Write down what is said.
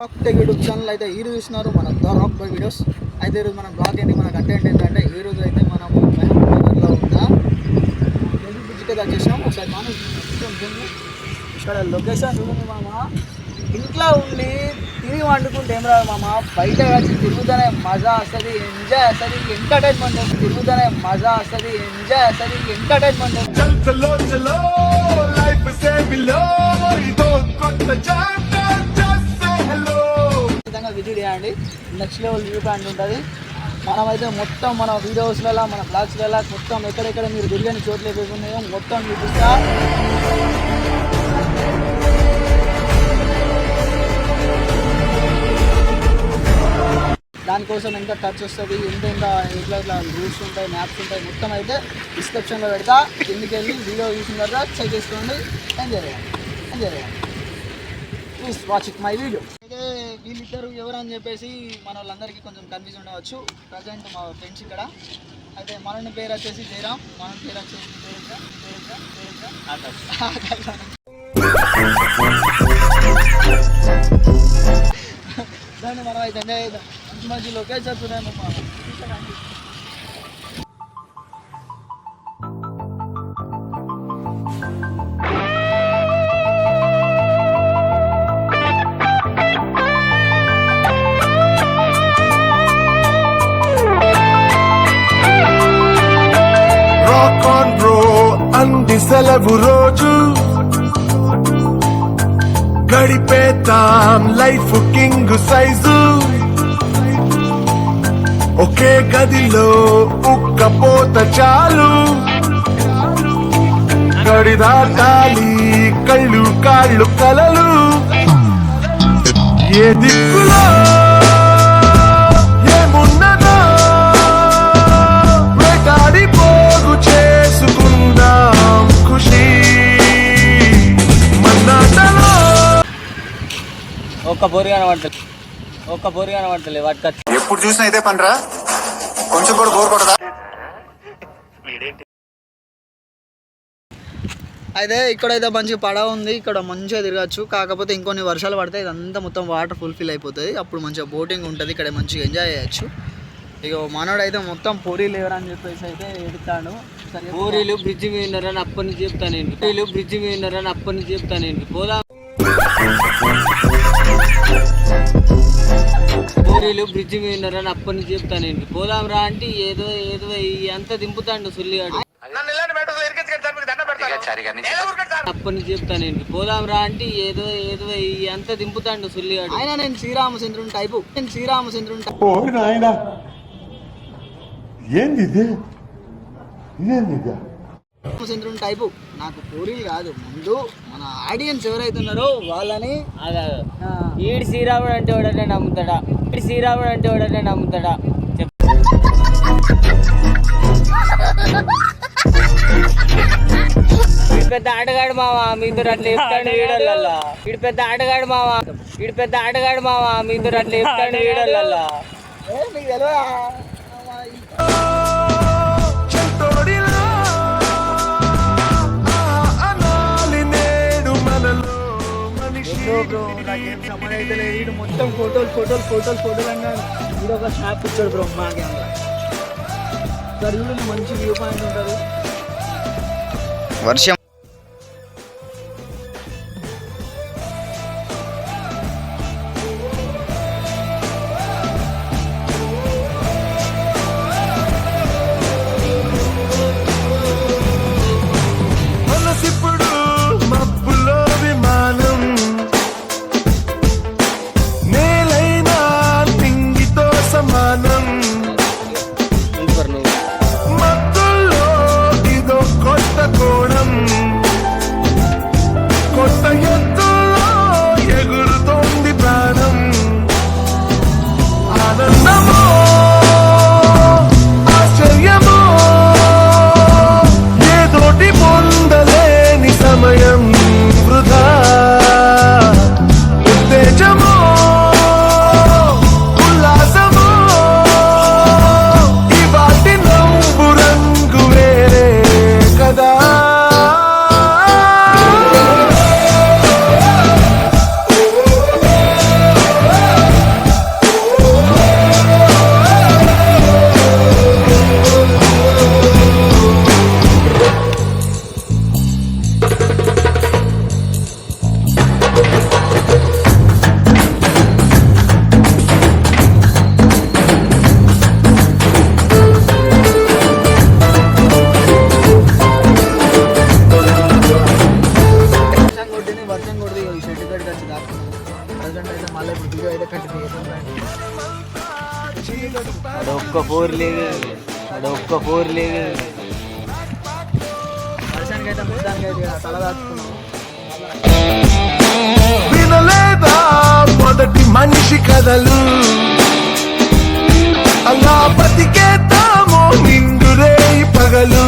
Rock tech YouTube channel అయితే ఈ రోజు చూస్తున్నారు మన ద రాక్ బై వీడియోస్ అయితే ఈరోజు మనం బ్లాగ్ ఏంటి మన కంటెంట్ ఏంటంటే ఈ రోజు అయితే మనం మహబూబ్నగర్లో ఉన్న నెల్లూరు బ్రిడ్జ్కి అయితే వచ్చేసాం ఒకసారి మనం ఇక్కడ లొకేషన్ చూడండి మామ. ఇంట్లో ఉండి తిరిగి వండుకుంటే ఏం రాదు మామ. బయట వచ్చి తిరుగుతూనే మజా వస్తుంది ఎంజాయ్ వస్తుంది ఎంటర్టైన్మెంట్ తిరుగుతూనే మజా వస్తుంది ఎంజాయ్ వస్తుంది ఎంటర్టైన్మెంట్ వస్తుంది ఖచ్చితంగా చేయండి. నెక్స్ట్ లెవెల్ వ్యూ పాయింట్ ఉంటుంది. మనమైతే మొత్తం మన వీడియోస్లలో మన బ్లాగ్స్లలో మొత్తం ఎక్కడెక్కడ మీరు తిరిగిన చోట్ల ఉన్నాయో మొత్తం చూపిస్తా దానికోసం ఎంత టచ్ వస్తుంది ఎంత ఎంత ఇట్లా ఇట్లా ఉంటాయి మ్యాప్స్ ఉంటాయి మొత్తం అయితే డిస్క్రిప్షన్లో పెడతా. కిందికి వెళ్ళి వీడియో చూసిన తర్వాత చెక్ చేసుకోండి. ఎంజాయ్ చేయండి. ఎంజాయ్ చేయండి. Please watch it my video వీళ్ళిద్దరు ఎవరని చెప్పేసి మన వాళ్ళందరికీ కొంచెం కన్ఫ్యూజ్ ఉండవచ్చు. ప్రజెంట్ మా ఫ్రెండ్స్ ఇక్కడ. అయితే మనని పేరు వచ్చేసి జయరామ్. మన పేరు వచ్చేసి. దాన్ని మనం అయితే ఎంజాయ్ చేద్దాం మంచి మంచి లొకేషన్స్ ఉన్నాయి అంది సెలవు రోజు. గడిపేతాం లైఫ్ కింగ్ సైజు. ఒకే గదిలో ఉక్కపోత చాలు. గడిదాటాలి కళ్ళు కాళ్ళు కలలు. ఏ దిక్కులో ఒక్క బోరి కనబడతలే. ఒక్క బోరి కనబడతలే వాటికి. ఎప్పుడు చూసినా ఇదే పనిరా? కొంచెం కూడా బోర్ కొడదా అయితే ఇక్కడైతే మంచిగా పడవ ఉంది. ఇక్కడ మంచిగా తిరగచ్చు. కాకపోతే ఇంకొన్ని వర్షాలు పడితే ఇదంతా మొత్తం వాటర్ ఫుల్ఫిల్ అయిపోతుంది. అప్పుడు మంచిగా బోటింగ్ ఉంటుంది. ఇక్కడ మంచిగా ఎంజాయ్ చేయొచ్చు. ఇక మనోడు అయితే మొత్తం పూరీలు లేవరని చెప్పేసి అయితే ఎడుతాడు పూరీలు బ్రిడ్జ్ మీద ఉన్నారని అప్పటి నుంచి చెప్తాను పూరీలు బ్రిడ్జ్ మీద ఉన్నారని అప్పటి నుంచి చెప్తాను పోదాం. పూరీలు బ్రిడ్జ్ మీద ఉన్నారని అప్పటి నుంచి చెప్తాను నేను. పోదాం రా అంటే ఏదో ఏదో ఈ అంతా దింపుతాండు సుల్లిగాడు. అప్పటి నుంచి చెప్తాను నేను. పోదాం రా అంటే ఏదో ఏదో ఈ అంతా దింపుతాండు సుల్లిగాడు. ఆయన నేను శ్రీరామచంద్రుని టైపు నేను శ్రీరామచంద్రుని టైపు ఏంది ఇది? ఇదేంది ఇది? రామచంద్రుని టైపు నాకు పూరీలు కాదు. ముందు మన ఆడియన్స్ ఎవరైతే ఉన్నారో వాళ్ళని ఈడు శ్రీరాముడు అంటే ఎవడనే నమ్ముతాడా? ఈడు శ్రీరాముడు అంటే ఎవడనే నమ్ముతాడా? పెద్ద ఆటగాడు మావా మీతో అట్లా చెప్తాడు వీడల్లా వీడు పెద్ద ఆటగాడు మావా. వీడు పెద్ద ఆటగాడు మావా మీతో అట్లా చెప్తాడు వీడల్లా ఏ, నీకు తెలియదా? బ్రో బ్రో నాకేం సంబంధం అయితే లేదు. మొత్తం ఫోటోలు ఫోటోలు ఫోటోలు ఫోటోలు అన్నాడు ఇది ఒక షాప్ ఇచ్చాడు బ్రో మా కెమెరా సార్ మంచి వ్యూ పాయింట్ ఉంటుంది. వర్షం ఒక్క ఫోర్ లేదు. అక్కడ ఒక్క ఫోర్ లేదు. వర్షానికి అయితే మొత్తానికి అయితే ఇక తల దాచుకున్నాం. వినలేదా? మొదటి మనిషి కథలు. అలా బతికేద్దామో నిండురే పగలు.